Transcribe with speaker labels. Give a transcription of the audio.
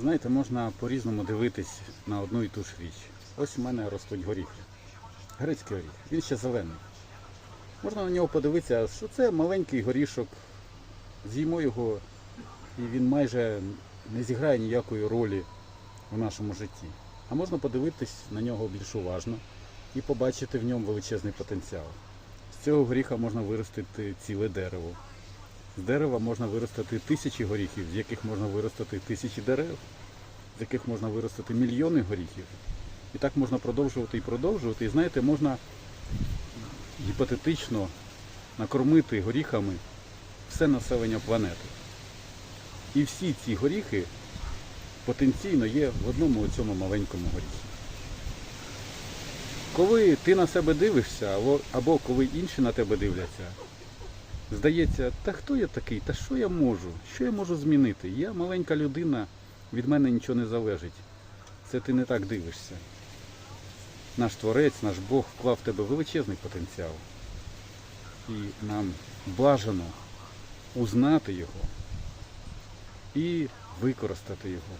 Speaker 1: Знаєте, можна по-різному дивитись на одну і ту ж річ. Ось у мене ростуть горіхи. Грецький горіх, він ще зелений. Можна на нього подивитися, що це маленький горішок. З'їмо його, і він майже не зіграє ніякої ролі в нашому житті. А можна подивитись на нього більш уважно і побачити в ньому величезний потенціал. З цього горіха можна виростити ціле дерево. З дерева можна виростити тисячі горіхів, з яких можна виростити тисячі дерев, з яких можна виростити мільйони горіхів. І так можна продовжувати і продовжувати. І знаєте, можна гіпотетично накормити горіхами все населення планети. І всі ці горіхи потенційно є в одному цьому маленькому горіхі. Коли ти на себе дивишся, або, або коли інші на тебе дивляться, здається, та хто я такий, та що я можу? Що я можу змінити? Я маленька людина, від мене нічого не залежить. Це ти не так дивишся. Наш творець, наш Бог вклав в тебе величезний потенціал. І нам бажано узнати його і використати його.